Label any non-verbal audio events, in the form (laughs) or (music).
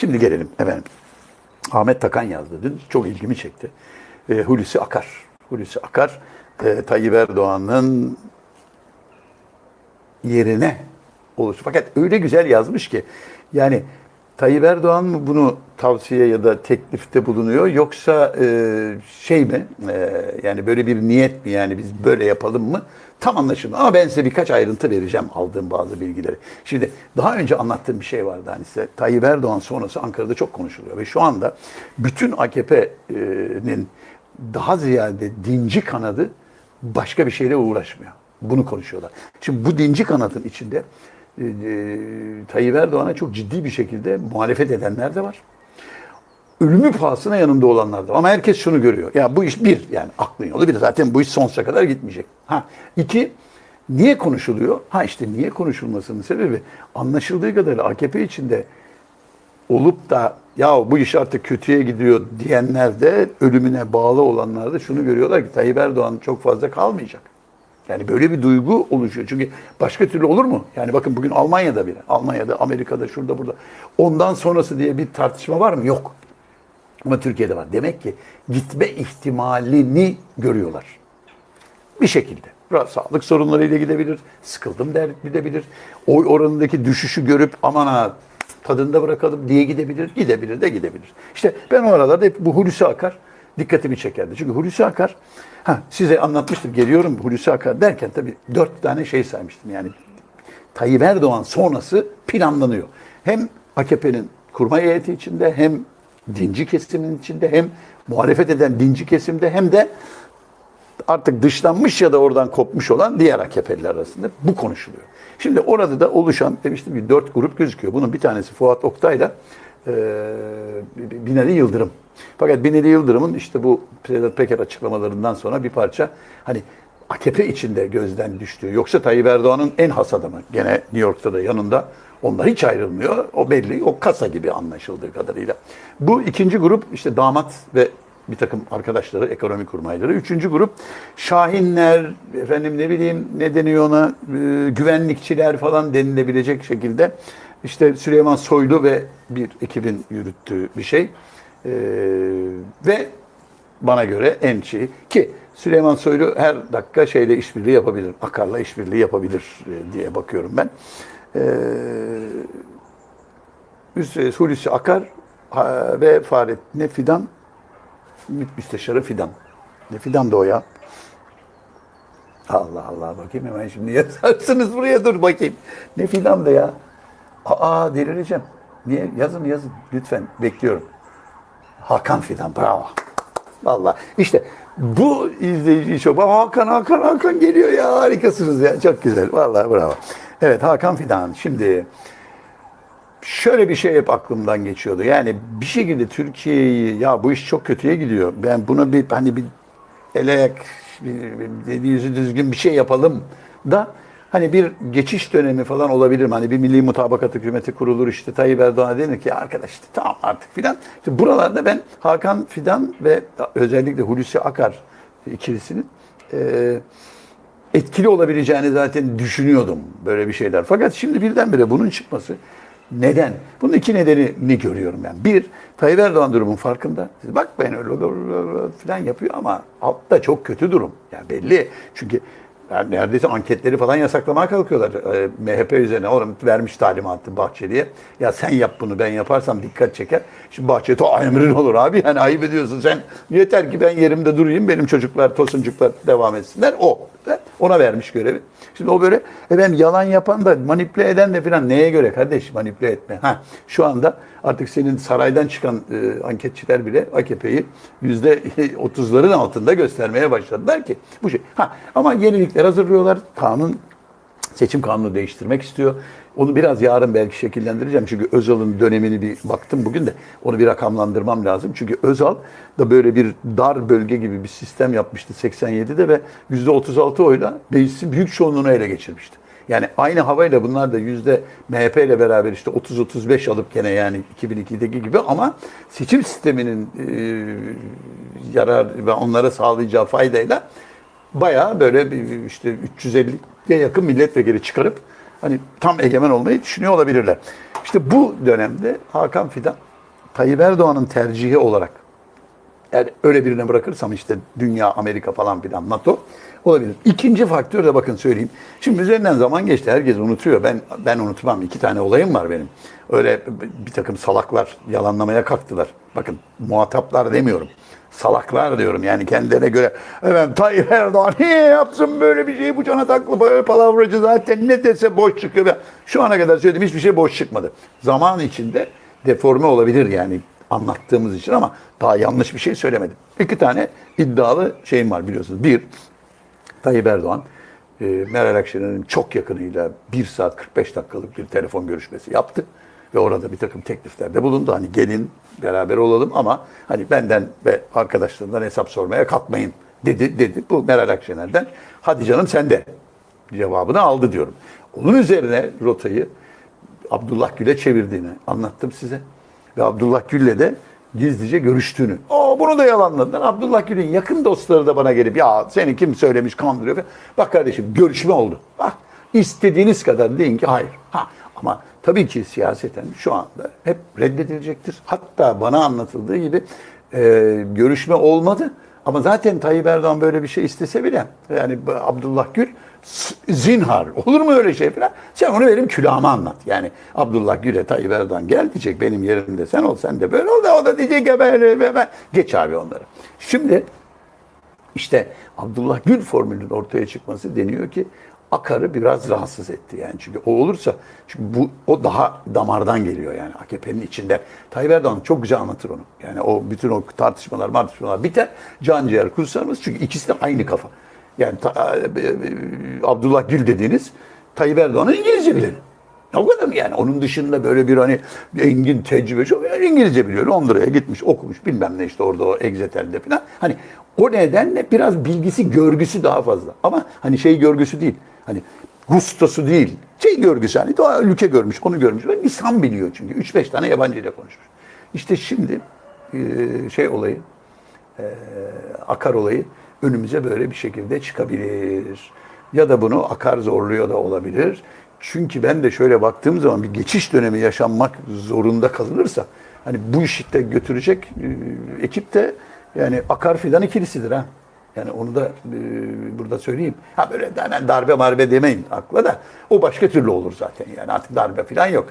Şimdi gelelim efendim. Ahmet Takan yazdı dün. Çok ilgimi çekti. E, Hulusi Akar. Hulusi Akar e, Tayyip Erdoğan'ın yerine oluştu. Fakat öyle güzel yazmış ki yani Tayyip Erdoğan mı bunu tavsiye ya da teklifte bulunuyor yoksa e, şey mi e, yani böyle bir niyet mi yani biz böyle yapalım mı tam anlaşılmıyor. Ama ben size birkaç ayrıntı vereceğim aldığım bazı bilgileri. Şimdi daha önce anlattığım bir şey vardı hani size Tayyip Erdoğan sonrası Ankara'da çok konuşuluyor ve şu anda bütün AKP'nin daha ziyade dinci kanadı başka bir şeyle uğraşmıyor. Bunu konuşuyorlar. Şimdi bu dinci kanadın içinde e, e, Tayyip Erdoğan'a çok ciddi bir şekilde muhalefet edenler de var. Ölümü pahasına yanında olanlar da var. Ama herkes şunu görüyor. Ya bu iş bir yani aklın yolu bir zaten bu iş sonsuza kadar gitmeyecek. Ha iki niye konuşuluyor? Ha işte niye konuşulmasının sebebi anlaşıldığı kadarıyla AKP içinde olup da ya bu iş artık kötüye gidiyor diyenler de ölümüne bağlı olanlar da şunu görüyorlar ki Tayyip Erdoğan çok fazla kalmayacak. Yani böyle bir duygu oluşuyor. Çünkü başka türlü olur mu? Yani bakın bugün Almanya'da bile, Almanya'da, Amerika'da, şurada, burada. Ondan sonrası diye bir tartışma var mı? Yok. Ama Türkiye'de var. Demek ki gitme ihtimalini görüyorlar. Bir şekilde. Biraz sağlık sorunlarıyla gidebilir, sıkıldım der gidebilir. Oy oranındaki düşüşü görüp aman ha tadında bırakalım diye gidebilir. Gidebilir de gidebilir. İşte ben o aralarda hep bu Hulusi Akar dikkatimi çekerdi. Çünkü Hulusi Akar, ha, size anlatmıştım geliyorum Hulusi Akar derken tabii dört tane şey saymıştım. Yani Tayyip Erdoğan sonrası planlanıyor. Hem AKP'nin kurmay heyeti içinde hem dinci kesimin içinde hem muhalefet eden dinci kesimde hem de artık dışlanmış ya da oradan kopmuş olan diğer AKP'liler arasında bu konuşuluyor. Şimdi orada da oluşan demiştim ki dört grup gözüküyor. Bunun bir tanesi Fuat Oktay'la Binali Yıldırım. Fakat Binali Yıldırım'ın işte bu Sedat Peker açıklamalarından sonra bir parça hani AKP içinde gözden düştüğü. Yoksa Tayyip Erdoğan'ın en has adamı. Gene New York'ta da yanında. Onlar hiç ayrılmıyor. O belli. O kasa gibi anlaşıldığı kadarıyla. Bu ikinci grup işte damat ve bir takım arkadaşları, ekonomi kurmayları. Üçüncü grup Şahinler, efendim ne bileyim ne deniyor ona, e, güvenlikçiler falan denilebilecek şekilde işte Süleyman Soylu ve bir ekibin yürüttüğü bir şey. E, ve bana göre en şey ki Süleyman Soylu her dakika şeyle işbirliği yapabilir, Akar'la işbirliği yapabilir e, diye bakıyorum ben. E, Hulusi Akar ve Fahrettin Fidan Müsteşarı Fidan. Ne Fidan da o ya? Allah Allah bakayım hemen şimdi (laughs) yazarsınız buraya dur bakayım. Ne Fidan da ya? Aa delireceğim. Niye? Yazın yazın lütfen bekliyorum. Hakan Fidan bravo. Vallahi işte bu izleyici çok. Hakan Hakan Hakan geliyor ya harikasınız ya çok güzel. Vallahi bravo. Evet Hakan Fidan şimdi şöyle bir şey hep aklımdan geçiyordu. Yani bir şekilde Türkiye'yi ya bu iş çok kötüye gidiyor. Ben buna bir hani bir elek bir, bir yüzü düzgün bir şey yapalım da hani bir geçiş dönemi falan olabilir mi? Hani bir milli mutabakat hükümeti kurulur işte Tayyip Erdoğan'a denir ki arkadaş işte tamam artık filan. İşte buralarda ben Hakan Fidan ve özellikle Hulusi Akar ikilisinin e, etkili olabileceğini zaten düşünüyordum böyle bir şeyler. Fakat şimdi birdenbire bunun çıkması neden? Bunun iki nedenini görüyorum ben. Bir, Tayyip Erdoğan durumun farkında. Siz bakmayın öyle falan yapıyor ama altta çok kötü durum. Yani belli. Çünkü yani neredeyse anketleri falan yasaklamaya kalkıyorlar. Ee, MHP üzerine oranı vermiş talimatı Bahçeli'ye. Ya sen yap bunu ben yaparsam dikkat çeker. Şimdi Bahçeli to emrin olur abi. Yani ayıp ediyorsun sen. Yeter ki ben yerimde durayım benim çocuklar, tosuncuklar devam etsinler. O. Ona vermiş görevi. Şimdi o böyle efendim yalan yapan da manipüle eden de falan neye göre kardeş manipüle etme. Ha şu anda artık senin saraydan çıkan e, anketçiler bile AKP'yi yüzde otuzların altında göstermeye başladılar ki bu şey. Ha ama yenilikler hazırlıyorlar. Kanun seçim kanunu değiştirmek istiyor. Onu biraz yarın belki şekillendireceğim. Çünkü Özal'ın dönemini bir baktım bugün de. Onu bir rakamlandırmam lazım. Çünkü Özal da böyle bir dar bölge gibi bir sistem yapmıştı 87'de ve %36 oyla meclisin büyük çoğunluğunu ele geçirmişti. Yani aynı havayla bunlar da yüzde MHP ile beraber işte 30-35 alıp gene yani 2002'deki gibi ama seçim sisteminin e, yarar ve onlara sağlayacağı faydayla bayağı böyle bir işte 350'ye yakın milletvekili çıkarıp hani tam egemen olmayı düşünüyor olabilirler. İşte bu dönemde Hakan Fidan Tayyip Erdoğan'ın tercihi olarak eğer öyle birine bırakırsam işte dünya, Amerika falan filan NATO olabilir. İkinci faktör de bakın söyleyeyim. Şimdi üzerinden zaman geçti. Herkes unutuyor. Ben ben unutmam. İki tane olayım var benim. Öyle bir takım salaklar yalanlamaya kalktılar. Bakın muhataplar demiyorum. Salaklar diyorum yani kendilerine göre. Evet Tayyip Erdoğan niye yapsın böyle bir şeyi bu cana taklı böyle palavracı zaten ne dese boş çıkıyor. Şu ana kadar söylediğim hiçbir şey boş çıkmadı. Zaman içinde deforme olabilir yani anlattığımız için ama daha yanlış bir şey söylemedim. İki tane iddialı şeyim var biliyorsunuz. Bir, Tayyip Erdoğan e, Meral Akşener'in çok yakınıyla 1 saat 45 dakikalık bir telefon görüşmesi yaptı. Ve orada bir takım tekliflerde bulundu. Hani gelin beraber olalım ama hani benden ve arkadaşlarımdan hesap sormaya kalkmayın dedi. dedi. Bu Meral Akşener'den hadi canım sen de cevabını aldı diyorum. Onun üzerine rotayı Abdullah Gül'e çevirdiğini anlattım size. Ve Abdullah Gül'le de gizlice görüştüğünü. O bunu da yalanladılar. Abdullah Gül'ün yakın dostları da bana gelip ya seni kim söylemiş kandırıyor. Bak kardeşim görüşme oldu. Bak istediğiniz kadar deyin ki hayır. Ha, ama tabii ki siyaseten şu anda hep reddedilecektir. Hatta bana anlatıldığı gibi e, görüşme olmadı. Ama zaten Tayyip Erdoğan böyle bir şey istese bile yani Abdullah Gül zinhar olur mu öyle şey falan sen onu benim külahıma anlat. Yani Abdullah Gül'e Tayyip Erdoğan gel diyecek benim yerimde sen ol sen de böyle ol da o da diyecek ki ben, ben, ben. geç abi onları. Şimdi işte Abdullah Gül formülünün ortaya çıkması deniyor ki Akar'ı biraz rahatsız etti yani. Çünkü o olursa çünkü bu o daha damardan geliyor yani AKP'nin içinde. Tayyip Erdoğan çok güzel anlatır onu. Yani o bütün o tartışmalar, tartışmalar biter. Can ciğer kursarımız çünkü ikisi de aynı kafa. Yani ta- e, e, Abdullah Gül dediğiniz Tayyip Erdoğan'ın İngilizce bileni. O kadar yani? Onun dışında böyle bir hani engin tecrübe çok yani İngilizce biliyor. Londra'ya gitmiş, okumuş bilmem ne işte orada o Exeter'de falan. Hani o nedenle biraz bilgisi, görgüsü daha fazla. Ama hani şey görgüsü değil. Hani gustosu değil. Şey görgüsü hani doğa ülke görmüş, onu görmüş. Lisan biliyor çünkü. 3-5 tane yabancı ile konuşmuş. İşte şimdi e, şey olayı, e, akar olayı önümüze böyle bir şekilde çıkabilir. Ya da bunu akar zorluyor da olabilir. Çünkü ben de şöyle baktığım zaman bir geçiş dönemi yaşanmak zorunda kalınırsa hani bu işi götürecek e, ekip de yani akar fidan ikilisidir ha. Yani onu da e, burada söyleyeyim. Ha böyle hemen darbe marbe demeyin akla da. O başka türlü olur zaten yani artık darbe filan yok.